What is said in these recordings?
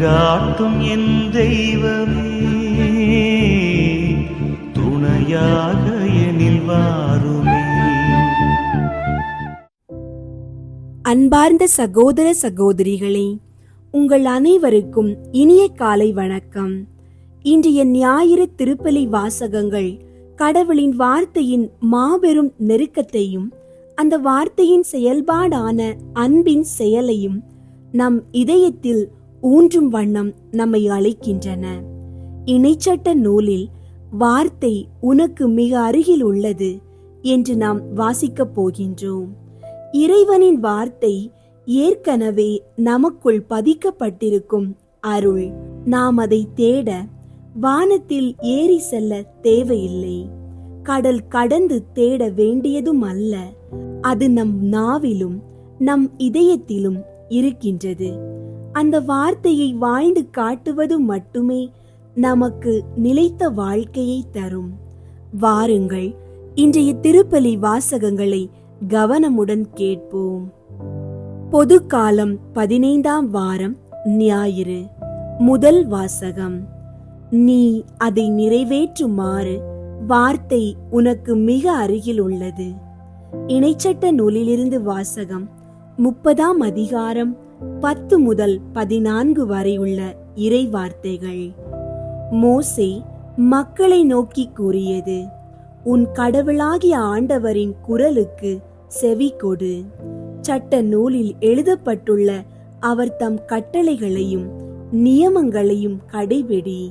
வழிகாட்டும் என் தெய்வமே. துணையாக எனில் வாருமே. அன்பார்ந்த சகோதர சகோதரிகளே உங்கள் அனைவருக்கும் இனிய காலை வணக்கம். இன்றைய ஞாயிறு திருப்பலி வாசகங்கள் கடவுளின் வார்த்தையின் மாபெரும் நெருக்கத்தையும் அந்த வார்த்தையின் செயல்பாடான அன்பின் செயலையும் நம் இதயத்தில் ஊன்றும் வண்ணம் நம்மை அழைக்கின்றன. இணைச்சட்ட நூலில் வார்த்தை உனக்கு மிக அருகில் உள்ளது என்று நாம் வாசிக்கப் போகின்றோம். இறைவனின் வார்த்தை ஏற்கனவே நமக்குள் பதிக்கப்பட்டிருக்கும் அருள். நாம் அதை தேட வானத்தில் ஏறி செல்ல தேவையில்லை. கடல் கடந்து தேட வேண்டியதும் அல்ல. அது நம் நாவிலும் நம் இதயத்திலும் இருக்கின்றது. அந்த வார்த்தையை வாழ்ந்து காட்டுவது மட்டுமே நமக்கு நிலைத்த வாழ்க்கையை தரும். வாருங்கள் இன்றைய திருப்பலி வாசகங்களை கவனமுடன் கேட்போம். பொது காலம் பதினைந்தாம் வாரம் ஞாயிறு முதல் வாசகம். நீ அதை நிறைவேற்றுமாறு வார்த்தை உனக்கு மிக அருகில் உள்ளது. இணைச்சட்ட நூலிலிருந்து வாசகம் முப்பதாம் அதிகாரம் பத்து முதல் பதினான்கு வரை உள்ள இறை வார்த்தைகள் மோசே மக்களை நோக்கி கூறியது உன் கடவுளாகிய ஆண்டவரின் குரலுக்கு செவி கொடு. சட்ட நூலில் எழுதப்பட்டுள்ள அவர் தம் கட்டளைகளையும் நியமங்களையும் கடைபிடி.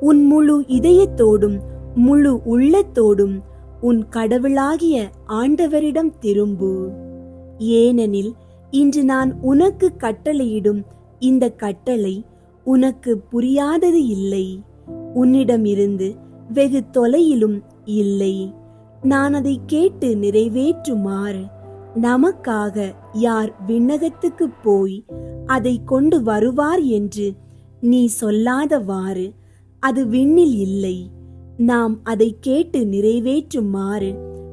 உன் முழு இதயத்தோடும் முழு உள்ளத்தோடும் உன் கடவுளாகிய ஆண்டவரிடம் திரும்பு. ஏனெனில் இன்று நான் உனக்கு கட்டளையிடும் இந்த கட்டளை உனக்கு புரியாதது இல்லை. உன்னிடமிருந்து வெகு தொலையிலும் இல்லை. நான் அதை கேட்டு நிறைவேற்றுமாறு நமக்காக யார் விண்ணகத்துக்கு போய் அதை கொண்டு வருவார் என்று நீ சொல்லாதவாறு அது விண்ணில் இல்லை. நாம் அதை கேட்டு நிறைவேற்றுமாறு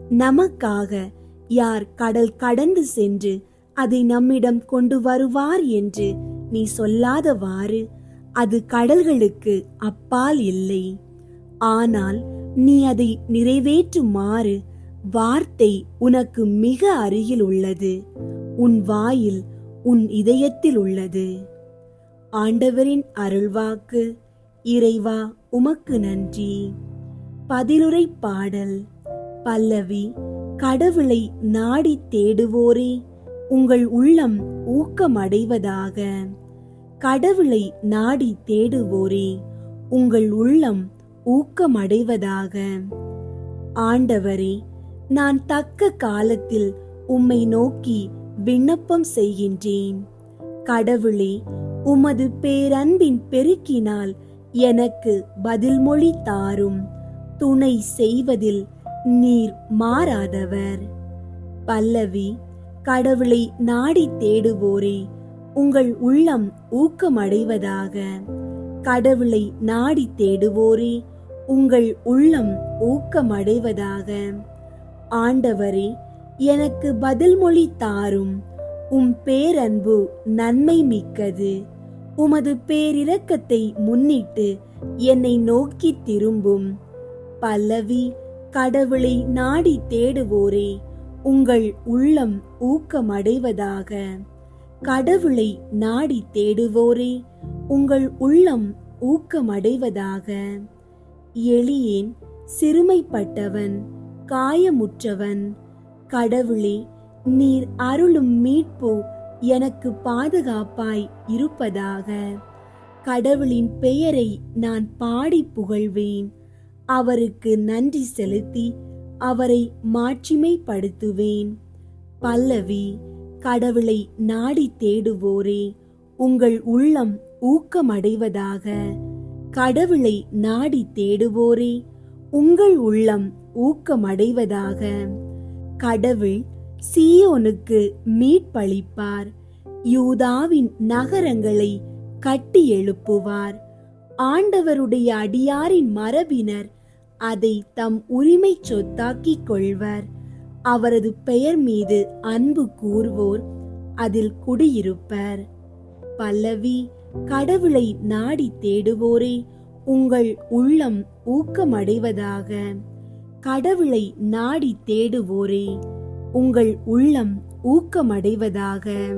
நமக்காக யார் கடல் கடந்து சென்று அதை நம்மிடம் கொண்டு வருவார் என்று நீ சொல்லாதவாறு அது கடல்களுக்கு அப்பால் இல்லை. ஆனால் நீ அதை நிறைவேற்றுமாறு வார்த்தை உனக்கு மிக அருகில் உள்ளது. உன் வாயில் உன் இதயத்தில் உள்ளது. ஆண்டவரின் அருள்வாக்கு இறைவா உமக்கு நன்றி. பதிலுரை பாடல் பல்லவி கடவுளை நாடி தேடுவோரே. உங்கள் உள்ளம் ஊக்கமடைவதாக. கடவுளை நாடி தேடுவோரே உங்கள் உள்ளம் ஊக்கமடைவதாக. ஆண்டவரே நான் தக்க காலத்தில் உம்மை நோக்கி விண்ணப்பம் செய்கின்றேன். கடவுளே உமது பேரன்பின் பெருக்கினால் எனக்கு பதில்மொழி தாரும். துணை செய்வதில் நீர் மாறாதவர். பல்லவி கடவுளை நாடி தேடுவோரே உங்கள் உள்ளம் ஊக்கமடைவதாக. கடவுளை நாடி தேடுவோரே உங்கள் உள்ளம் ஊக்கமடைவதாக. ஆண்டவரே எனக்கு பதில்மொழி தாரும் உம் பேரன்பு நன்மை மிக்கது. உமது பேரிரக்கத்தை முன்னிட்டு என்னை நோக்கி திரும்பும். பல்லவி கடவுளை நாடி தேடுவோரே உங்கள் உள்ளம் ஊக்கமடைவதாக. கடவுளை நாடி தேடுவோரே உங்கள் உள்ளம் ஊக்கமடைவதாக. எளியேன் சிறுமைப்பட்டவன் காயமுற்றவன் கடவுளே நீர் அருளும் மீட்போ எனக்கு பாதுகாப்பாய் இருப்பதாக. கடவுளின் பெயரை நான் பாடி புகழ்வேன் அவருக்கு நன்றி செலுத்தி அவரை மாட்சிமைப்படுத்துவேன். பல்லவி கடவுளை நாடி தேடுவோரே உங்கள் உள்ளம் ஊக்கமடைவதாக. கடவுளை நாடி தேடுவோரே உங்கள் உள்ளம் ஊக்கமடைவதாக. கடவுள் சியோனுக்கு மீட்பளிப்பார் யூதாவின் நகரங்களை கட்டி எழுப்புவார் ஆண்டவருடைய அடியாரின் மரபினர் அதை தம் உரிமை சொத்தாக்கிக் கொள்வர். அவரது பெயர் மீது அன்பு கூர்வோர் அதில் குடியிருப்பர். பல்லவி கடவுளை நாடி தேடுவோரே உங்கள் உள்ளம் ஊக்கமடைவதாக. கடவுளை நாடி தேடுவோரே உங்கள் உள்ளம் ஊக்கமடைவதாக.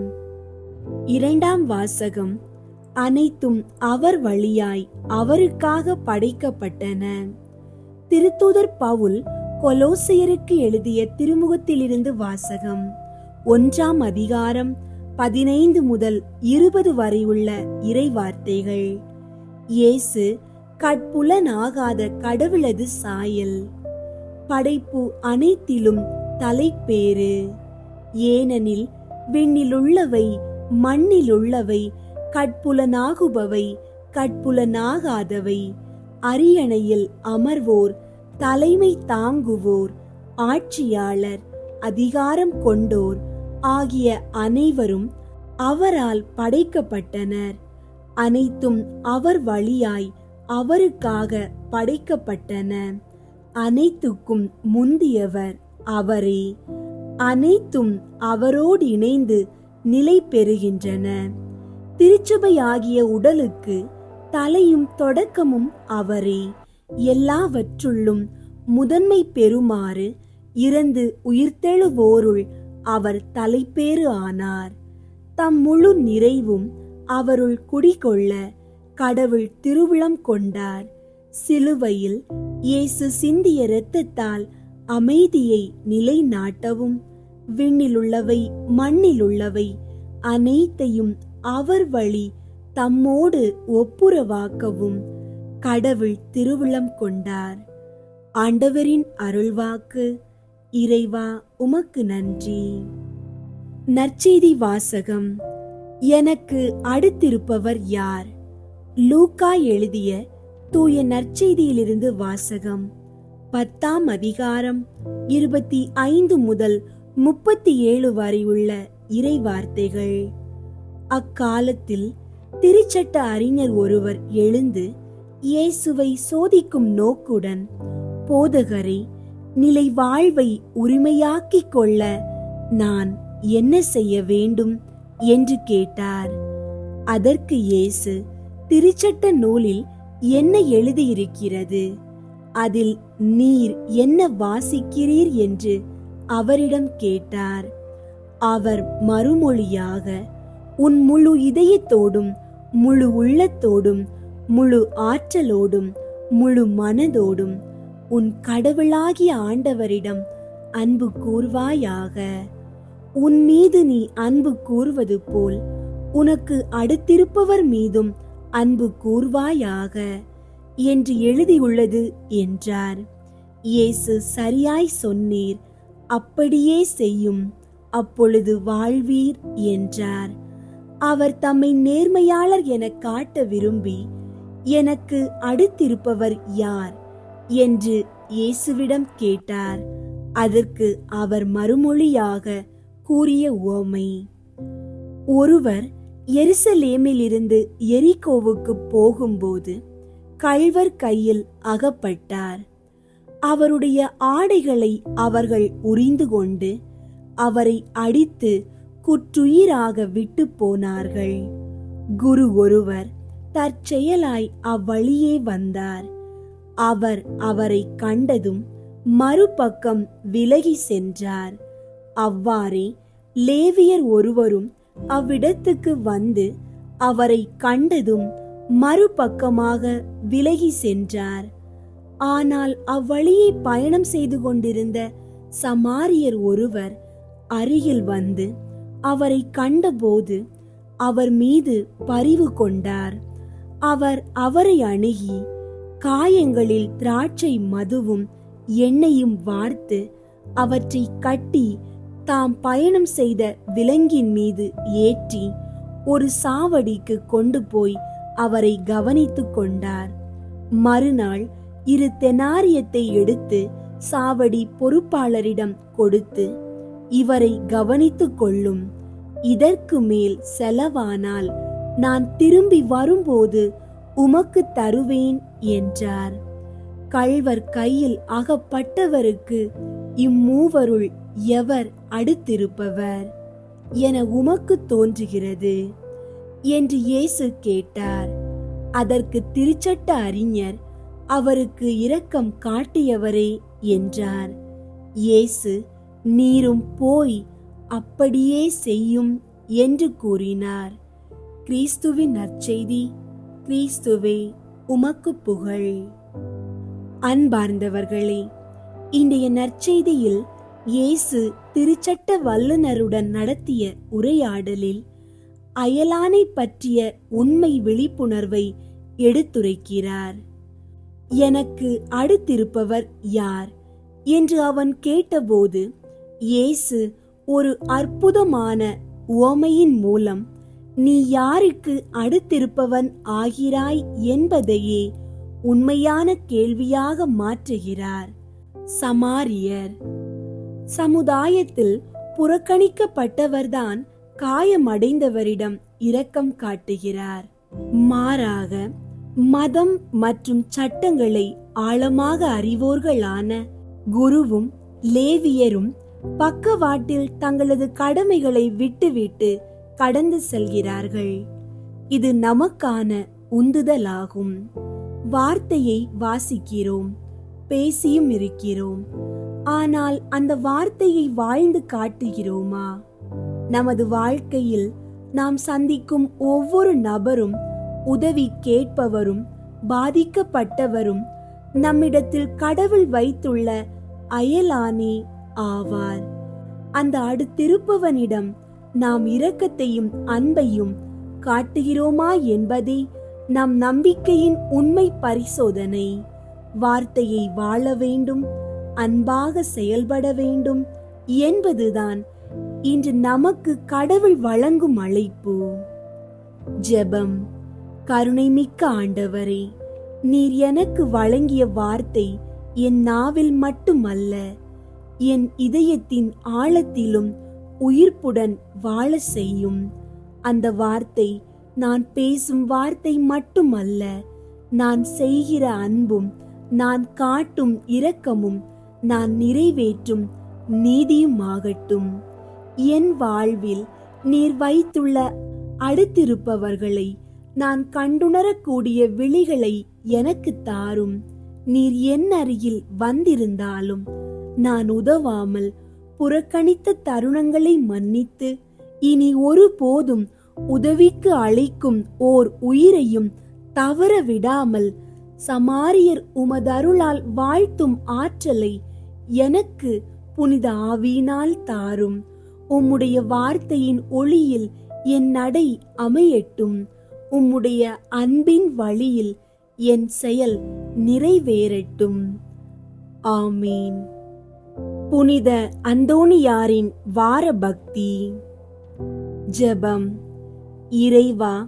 இரண்டாம் வாசகம். அனைத்தும் அவர் வழியாய் அவருக்காக படைக்கப்பட்டன. திருத்தூதர் பவுல் கொலோசையருக்கு எழுதிய திருமுகத்திலிருந்து வாசகம். ஒன்றாம் அதிகாரம் பதினைந்து முதல் இருபது வரை உள்ள இறைவார்த்தைகள். இயேசு கட்புலனாகாத கடவுளது சாயல். படைப்பு அனைத்திலும் தலைப்பேறு. ஏனெனில் விண்ணிலுள்ளவை மண்ணிலுள்ளவை கட்புலனாகுபவை கட்புலனாகாதவை அரியணையில் அமர்வோர் தலைமை தாங்குவோர் ஆட்சியாளர் அதிகாரம் கொண்டோர் ஆகிய அனைவரும் அவரால் படைக்கப்பட்டனர். அனைத்தும் அவர் வழியாய் அவருக்காக படைக்கப்பட்டன. அனைத்துக்கும் முந்தியவர் அவரே. அனைத்தும் அவரோடு இணைந்து நிலை பெறுகின்றன. திருச்சபையாகிய உடலுக்கு தலையும் தொடக்கமும் அவரே. எல்லாவற்றுள்ளும் முதன்மை பெறுமாறு இறந்து உயிர்த்தெழுவோருள் அவர் தலைப்பேறு ஆனார். தம் முழு நிறைவும் அவருள் குடிகொள்ள கடவுள் திருவிழம் கொண்டார். சிலுவையில் இயேசு சிந்திய இரத்தத்தால் அமைதியை நிலைநாட்டவும் விண்ணிலுள்ளவை மண்ணிலுள்ளவை அனைத்தையும் அவர் வழி தம்மோடு ஒப்புரவாக்கவும் கடவுள் திருவுளம் கொண்டார். ஆண்டவரின் அருள்வாக்கு இறைவா உமக்கு நன்றி. நற்செய்தி வாசகம். எனக்கு அடுத்திருப்பவர் யார்? லூக்கா எழுதிய தூய நற்செய்தியிலிருந்து வாசகம். பத்தாம் அதிகாரம் இருபத்தி ஐந்து முதல் முப்பத்தி ஏழு வரை உள்ள இறை வார்த்தைகள். அக்காலத்தில் திருச்சட்ட அறிஞர் ஒருவர் எழுந்து இயேசுவை சோதிக்கும் நோக்குடன் போதகரை நிலை வாழ்வை உரிமையாக்கிக் கொள்ள நான் என்ன செய்ய வேண்டும் என்று கேட்டார். அதற்கு இயேசு திருச்சட்ட நூலில் என்ன எழுதியிருக்கிறது? அதில் நீர் என்ன வாசிக்கிறீர் என்று அவரிடம் கேட்டார். அவர் மறுமொழியாக உன் முழு இதயத்தோடும் முழு உள்ளத்தோடும் முழு ஆற்றலோடும் முழு மனதோடும் உன் கடவுளாகிய ஆண்டவரிடம் அன்பு கூர்வாயாக. உன் மீது நீ அன்பு கூறுவது போல் உனக்கு அடுத்திருப்பவர் மீதும் அன்பு கூர்வாயாக என்று எழுதியுள்ளது என்றார். இயேசு சரியாய் சொன்னீர் அப்படியே செய்யும் அப்பொழுது வாழ்வீர் என்றார். அவர் தம்மை நேர்மையாளர் என காட்ட விரும்பி எனக்கு அடுத்திருப்பவர் யார்? என்று இயேசுவிடம் கேட்டார். அதற்கு அவர் மறுமொழியாக கூறிய உவமை. ஒருவர் எருசலேமிலிருந்து எரிகோவுக்கு போகும்போது கழ்வர் கையில் அகப்பட்டார். அவருடைய ஆடைகளை அவர்கள் உரிந்து கொண்டு அவரை அடித்து குற்றுயிராக விட்டு போனார்கள். குரு ஒருவர் தற்செயலாய் அவ்வழியே வந்தார். அவர் அவரை கண்டதும் மறுபக்கம் விலகி சென்றார். அவ்வாறே லேவியர் ஒருவரும் அவ்விடத்துக்கு வந்து அவரை கண்டதும் மறுபக்கமாக விலகி சென்றார். ஆனால் அவ்வழியை பயணம் செய்து கொண்டிருந்த சமாரியர் ஒருவர் அருகில் வந்து அவரை கண்டபோது அவர் மீது பரிவு கொண்டார். அவர் அவரை அணுகி காயங்களில் திராட்சை மதுவும் எண்ணெயும் வார்த்து அவற்றை கட்டி தாம் பயணம் செய்த விலங்கின் மீது ஏற்றி ஒரு சாவடிக்கு கொண்டு போய் அவரை கவனித்துக் கொண்டார். மறுநாள் இரு தெனாரியத்தை எடுத்து சாவடி பொறுப்பாளரிடம் கொடுத்து இவரை கவனித்துக் கொள்ளும். இதற்கு மேல் செலவானால் நான் திரும்பி வரும்போது உமக்கு தருவேன் என்றார். கள்வர் கையில் அகப்பட்டவருக்கு இம்மூவருள் எவர் அடுத்திருப்பவர்? என உமக்கு தோன்றுகிறது. என்று இயேசு கேட்டார். அதற்கு திருச்சட்ட அறிஞர் அவருக்கு இரக்கம் காட்டியவரே என்றார். இயேசு நீரும் போய் அப்படியே செய்யும் என்று கூறினார். கிறிஸ்துவின் நற்செய்தி கிறிஸ்துவே உமக்கு புகழ். அன்பார்ந்தவர்களே இன்றைய நற்செய்தியில் இயேசு திருச்சட்ட வல்லுநருடன் நடத்திய உரையாடலில் அயலானை பற்றிய உண்மை விழிப்புணர்வை எடுத்துரைக்கிறார். எனக்கு அடுத்திருப்பவர் யார்? என்று அவன் கேட்டபோது இயேசு ஒரு அற்புதமான உவமையின் மூலம் நீ யாருக்கு அடுத்திருப்பவன் ஆகிறாய் என்பதையே உண்மையான கேள்வியாக மாற்றுகிறார். சமாரியர். சமுதாயத்தில் புறக்கணிக்கப்பட்டவர்தான் காயமடைந்தவரிடம் இரக்கம் காட்டுகிறார். மாறாக மதம் மற்றும் சட்டங்களை ஆழமாக அறிவோர்களான குருவும் லேவியரும் பக்கவாட்டில் தங்களது கடமைகளை விட்டுவிட்டு கடந்து செல்கிறார்கள். இது நமக்கான உந்துதலாகும். வார்த்தையை வாசிக்கிறோம் பேசியும் இருக்கிறோம். ஆனால் அந்த வார்த்தையை வாழ்ந்து காட்டுகிறோமா? நமது வாழ்க்கையில் நாம் சந்திக்கும் ஒவ்வொரு நபரும் உதவி கேட்பவரும் பாதிக்கப்பட்டவரும் நம்மிடத்தில் கடவுள் வைத்துள்ள அயலானே ஆவார். அந்த அடுத்திருப்பவனிடம் நாம் இரக்கத்தையும் அன்பையும் காட்டுகிறோமா என்பதே நம் நம்பிக்கையின் உண்மை பரிசோதனை. வார்த்தையை வாழ வேண்டும் அன்பாக செயல்பட வேண்டும் என்பதுதான் இன்று நமக்கு கடவுள் வழங்கும் அழைப்பு. ஜெபம். கருணைமிக்க ஆண்டவரே நீர் எனக்கு வழங்கிய வார்த்தை என் நாவில் மட்டுமல்ல என் இதயத்தின் ஆழத்திலும் உயிர்ப்புடன் வாழ செய்யும். அந்த வார்த்தை நான் பேசும் வார்த்தை மட்டுமல்ல நான் செய்கிற அன்பும் நான் காட்டும் இரக்கமும் நான் நிறைவேற்றும் நீதியுமாகட்டும். என் வாழ்வில் நீர் வைத்துள்ள அடுத்திருப்பவர்களை நான் கண்டுணரக்கூடிய விழிகளை எனக்கு தாரும். நீர் என் அருகில் வந்திருந்தாலும் நான் உதவாமல் புறக்கணித்த தருணங்களை மன்னித்து இனி ஒருபோதும் உதவிக்கு அழைக்கும் ஓர் உயிரையும் தவற விடாமல் சமாரியர் உமதருளால் வாழ்த்தும் ஆற்றலை எனக்கு புனித ஆவியினால் தாரும். உம்முடைய வார்த்தையின் ஒளியில் என் நடை அமையட்டும். உம்முடைய அன்பின் வழியில் என் செயல் நிறைவேறட்டும். ஆமீன். புனித அந்தோணியாரின் வார பக்தி. ஜெபம். இறைவா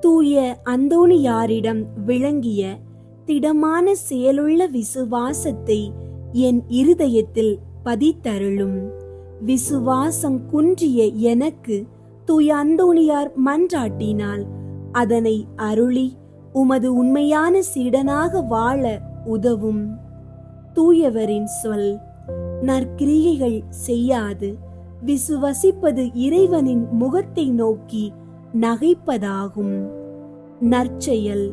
தூய அந்தோணியாரிடம் விளங்கிய திடமான செயலுள்ள விசுவாசத்தை என் இருதயத்தில் பதித்தருளும். விசுவாசம் குன்றிய எனக்கு தூய அந்தோணியார் மன்றாட்டினால் அதனை அருளி உமது உண்மையான சீடனாக வாழ உதவும். தூயவரின் சொல். நற்கிரியைகள் செய்யாது. விசுவசிப்பது இறைவனின் முகத்தை நோக்கி நகைப்பதாகும். நற்செயல்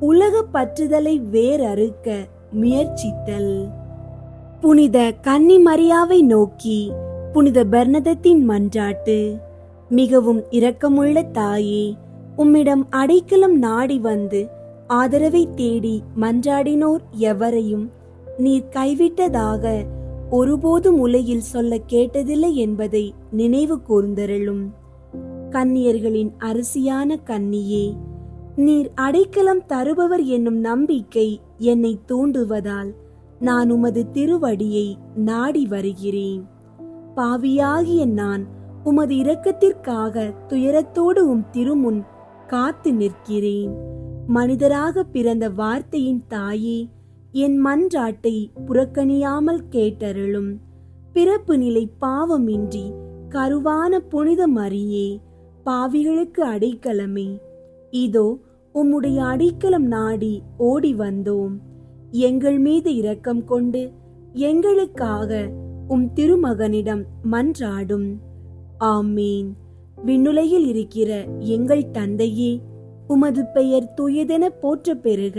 உலக பற்றுதலை வேறறுக்க முயற்சித்தல். புனித கன்னிமரியாவை நோக்கி புனித பர்ணதத்தின் மன்றாட்டு. மிகவும் இரக்கமுள்ள தாயே உம்மிடம் அடைக்கலம் நாடி வந்து ஆதரவை தேடி மன்றாடினோர் எவரையும் நீர் கைவிட்டதாக ஒருபோதும் உலகில் சொல்ல கேட்டதில்லை என்பதை நினைவு கூர்ந்தருளும். கன்னியர்களின் அரிசியான கன்னியே நீர் அடைக்கலம் தருபவர் என்னும் நம்பிக்கை என்னை தூண்டுவதால் நான் உமது திருவடியை நாடி வருகிறேன். பாவியாகிய நான் உமது இரக்கத்திற்காக துயரத்தோடு உம் திருமுன் காத்து நிற்கிறேன். மனிதராக பிறந்த வார்த்தையின் தாயே என் மன்றாட்டை புறக்கணியாமல் கேட்டருளும். பிறப்பு நிலை பாவமின்றி கருவான புனித மரியே பாவிகளுக்கு அடைக்கலமே. இதோ உம்முடைய அடைக்கலம் நாடி ஓடி வந்தோம். எங்கள் மீது இரக்கம் கொண்டு எங்களுக்காக உம் திருமகனிடம் மன்றாடும். ஆமீன். விண்ணுலையில் இருக்கிற எங்கள் தந்தையே உமது பெயர் துயதென போற்ற பெறுக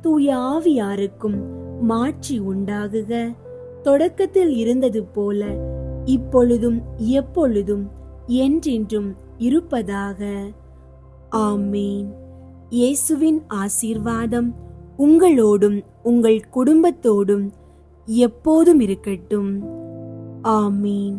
தூய ஆவியாருக்கும் மாட்சி உண்டாகுக. தொடக்கத்தில் இருந்தது போல இப்பொழுதும் எப்பொழுதும் என்றென்றும் இருப்பதாக. ஆமீன். இயேசுவின் ஆசீர்வாதம் உங்களோடும் உங்கள் குடும்பத்தோடும் எப்போதும் இருக்கட்டும். ஆமீன்.